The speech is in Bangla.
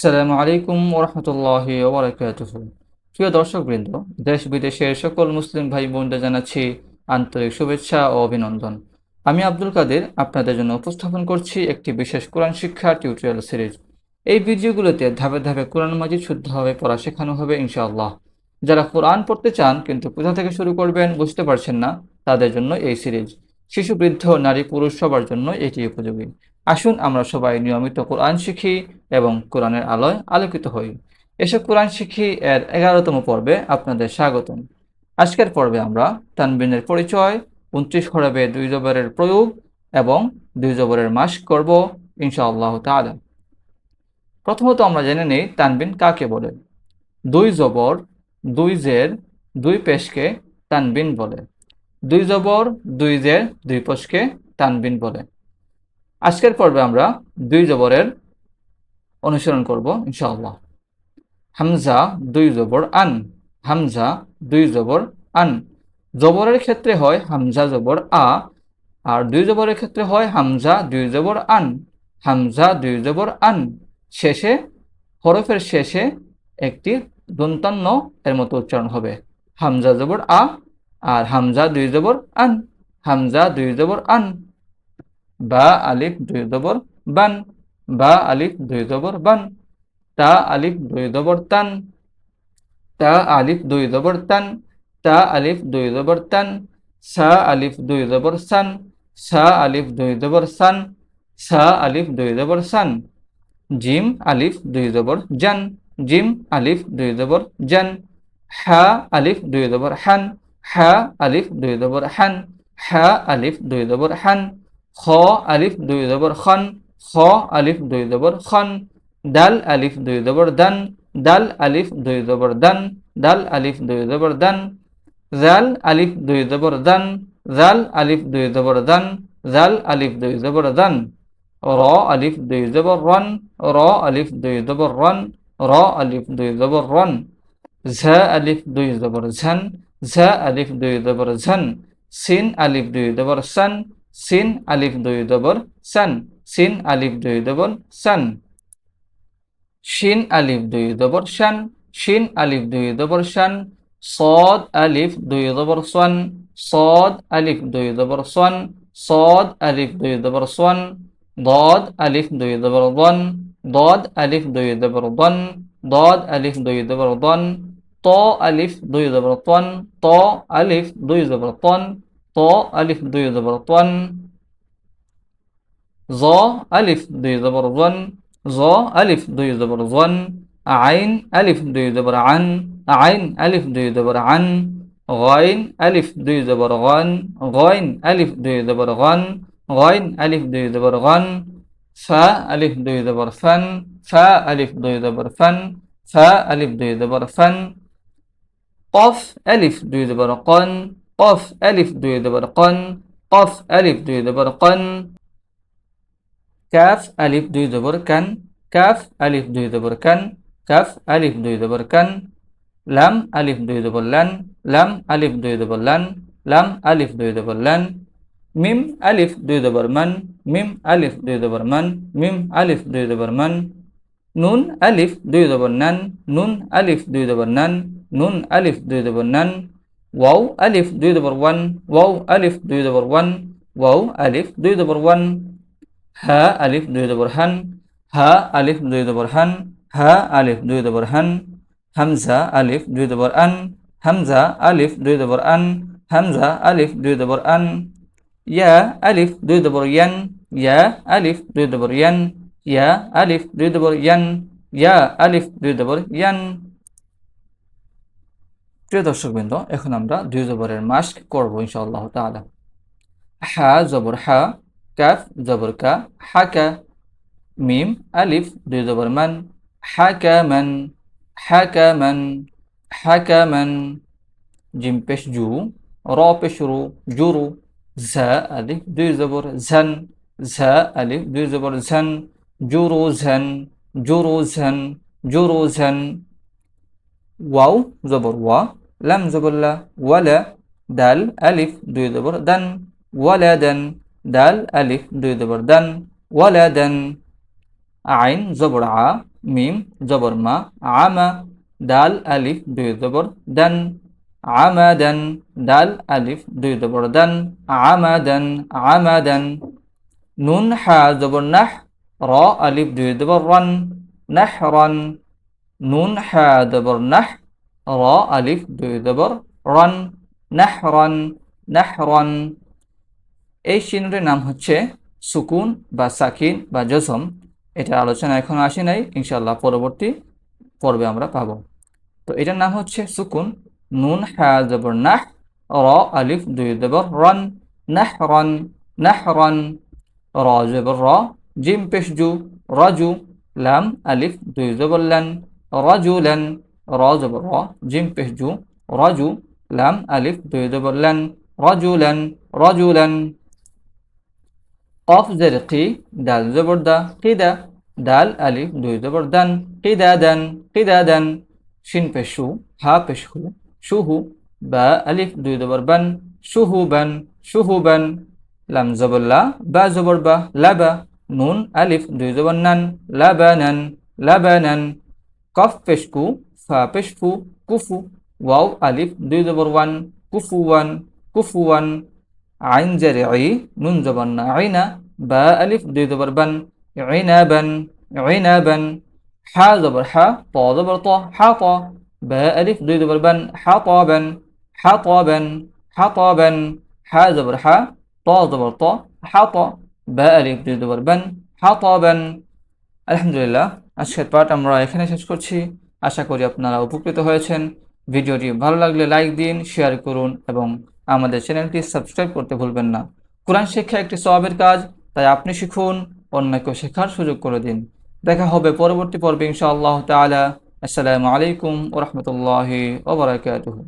আসসালামু আলাইকুম ওরহমতুল্লাহি ওবরাকাতুহ। প্রিয় দর্শকবৃন্দ, দেশ বিদেশের সকল মুসলিম ভাই বোনদের জানাচ্ছি আন্তরিক শুভেচ্ছা ও অভিনন্দন। আমি আব্দুল কাদের, আপনাদের জন্য উপস্থাপন করছি একটি বিশেষ কোরআন শিক্ষা টিউটোরিয়াল সিরিজ এই ভিডিওগুলোতে ধাপে ধাপে কোরআন মাজিদ শুদ্ধভাবে পড়া শেখানো হবে, ইনশাআল্লাহ। যারা কোরআন পড়তে চান কিন্তু কোথা থেকে শুরু করবেন বুঝতে পারছেন না, তাদের জন্য এই সিরিজ শিশু বৃদ্ধ নারী, পুরুষ সবার জন্য এটি উপযোগী। আসুন আমরা সবাই নিয়মিত কোরআন শিখি এবং কোরআনের আলোয় আলোকিত হই। এসব কোরআন শিখি এর এগারোতম পর্বে আপনাদের স্বাগতম। আজকের পর্বে আমরা তানবিনের পরিচয়, উনত্রিশ খরবে দুই জবরের প্রয়োগ এবং দুই জবরের মাস করব ইনশাআল্লাহ তাআলা। প্রথমত আমরা জেনে নিই তানবিন কাকে বলে। দুই জবর, দুই জের, দুই পেশকে তানবিন বলে। দুই জবর, দুই জের, দুই পেশকে তানবিন বলে। আজকের পর্বে আমরা দুই জবরের অনুসরণ করব, ইনশাআল্লাহ। হামজা দুই জবর আন, হামজা দুই জবর আন। জবরের ক্ষেত্রে হয় হামজা জবর আ, আর দুই জবরের ক্ষেত্রে হয় হামজা দুই জবর আন। হামজা দুই জবর আন, শেষে, হরফের শেষে একটি দন্তান্ন এর মতো উচ্চারণ হবে। হামজা জবর আ, আর হামজা দুই জবর আন। হামজা দুই জবর আন। বা আলিফ দুই জবর বান বা আলিফ দুই জবর বান তা আলিফ দুই জবর তান তা আলিফ দুই জবর তান তা আলিফ দুই জবর তান সা আলিফ দুই জবর সান সা আলিফ দুই জবর সান সা আলিফ দুই জবর সান জিম আলিফ দুই জবর জান জিম আলিফ দুই জবর জান হা আলিফ দুই জবর হান হা আলিফ দুই জবর হান হা আলিফ দুই জবর হান খ আলিফ দুই জবর খন খ আলিফ দুই জবর খন দাল আলিফ দুই জবর দান দাল আলিফ দুই জবর দান দাল আলিফ দুই জবর দান জাল আলিফ দুই জবর দান জাল আলিফ দুই জবর দান জাল আলিফ দুই জবর দান র আলিফ দুই জবর রন র আলিফ দুই জবর রন র আলিফ দুই জবর রন ঝা আলিফ দুই জবর ঝন ঝা আলিফ দুই জবর ঝন সিন আলিফ দুই জবর সন সিন আলিফ দুই দবর সান সিন আলিফ দুই দবর সান শিন আলিফ দুই দবর শান শিন আলিফ দুই দবর শান সদ আলিফ দুই দবর সোয়ান সদ আলিফ দুই দবর সোয়ান সদ আলিফ দুই দবর সোয়ান দদ আলিফ দুই দবর বন দদ আলিফ দুই দবর দন দদ আলিফ দুই দবর দন ত আলিফ দুই দবর তন ত আলিফ দুই দবর তন ত আলিফ দুই জবর তন জ আলিফ দুই জবর জন জ আলিফ দুই জবর জন আইন আলিফ দুই জবর আন আইন আলিফ দুই জবর আন গইন আলিফ দুই জবর গন গইন আলিফ দুই জবর গন গইন আলিফ দুই জবর গন ফা আলিফ দুই জবর ফান ফা আলিফ দুই জবর ফান ফা আলিফ দুই জবর ফান কফ আলিফ দুই জবর কন কফ আলিফ দুই জবর কন কফ আলিফ দুই জবর কন কাফ আলিফ দুই জবর কান কাফ আলিফ দুই জবর কান কাফ আলিফ দুই জবর কান লাম আলিফ দুই জবর লান লাম আলিফ দুই জবর লান লাম আলিফ দুই জবর লান মিম আলিফ দুই জবর মান মিম আলিফ দুই জবর মান মিম আলিফ দুই জবর মান নুন আলিফ দুই জবর নান নুন আলিফ দুই জবর নান নুন আলিফ দুই জবর নান ওয়াও আলিফ দুই জবর ওয়ান ওয়াও আলিফ দুই জবর ওয়ান ওয়াও আলিফ দুই জবর ওয়ান হা আলিফ দুই জবর হান হা আলিফ দুই জবর হান হা আলিফ দুই জবর হান হামজা আলিফ দুই জবর আন হামজা আলিফ দুই জবর আন হামজা আলিফ দুই জবর আন ইয়া আলিফ দুই জবর ইয়ান ইয়া আলিফ দুই জবর ইয়ান ইয়া আলিফ দুই জবর ইয়ান ইয়া আলিফ দুই জবর ইয়ান প্রিয় দর্শকবৃন্দ, এখন আমরা দুই জবরের মাস্ক করব ইনশাআল্লাহ তাআলা। হা জবর হা, কাফ জবর কা হাকা মিম, আলিফ, দুই জবর মান হাকামান হাকামান হাকামান জিম পেশ জু, র পেশ রু জুরু ঝা, আলিফ, দুই জবর ঝন, ঝা, আলিফ, দুই জবর ঝন জুরু ঝন জুরু ঝন জুরু ঝন ওয়াও জবর ওয়া লাম জবর লা ওয়ালা দাল আলিফ দুই জবর দান ওয়ালাদান দাল আলিফ দুই জবর দান ওয়ালাদান আইন জবর আ মিম জবর মা আমা দাল আলিফ দুই জবর দান আমাদান দাল আলিফ দুই জবর দান আমাদান আমাদান নুন হা জবর নাহ র আলিফ দুই জবর রন নাহরান নুন হা জবর নাহ, র আলিফ দুই দেবর, রন নাহরান নাহরান এই চিহ্নটির নাম হচ্ছে সুকুন বা সাকিন বা জসম। এটা আলোচনা এখন আসে নাই ইনশাল্লাহ পরবর্তী পর্বে আমরা পাবো। তো এটার নাম হচ্ছে সুকুন। নুন হা দেবর নাহ, র আলিফ দুই দেবর, রন নাহ রন নাহ রন। র জবর র, জিম পেশ জু রজু লাম আলিফ দুই জবর লান। রজু লান র জবর জিম পেশ জু রজু লাম আলিফ দুই জবর লান রজু লান রজু লান কফ জের কি দাল জবর দা কিদা দাল আলিফ দুই জবর দান কিদা দান কিদা দান শিন পেশু হা পেশু শুহু বা আলিফ দুই জবর বান শুহু বান শুহু বান লাম জবর বা জবর বা লাবা নুন আলিফ দুই জবর নান লাবানান লাবানান কফ পেশকু ফা পেশফু কুফু ওয়াও আলিফ দুই জবর ওয়ান কুফু ওয়ান কুফু ওয়ান আইন জারে আই নুন জবর না আইনা বা আলিফ দুই জবর বান ইনাবান ইনাবান হা জবর হা ত জবর ত হা ত বা আলিফ দুই জবর বান হা ত বান হা ত বান হা ত বান হা জবর আজকের পাঠ আমরা এখানে শেষ করছি। আশা করি আপনারা উপকৃত হয়েছেন। ভিডিওটি ভালো লাগলে লাইক দিন, শেয়ার করুন এবং আমাদের চ্যানেলটি সাবস্ক্রাইব করতে ভুলবেন না। কোরআন শিক্ষা একটি সবাবের কাজ, তাই আপনি শিখুন অন্যকে শেখার সুযোগ করে দিন। দেখা হবে পরবর্তী পর্বে ইনশাআল্লাহ তাআলা। আসসালামু আলাইকুম ওরহমতুল্লাহি ওবরাকাতুহু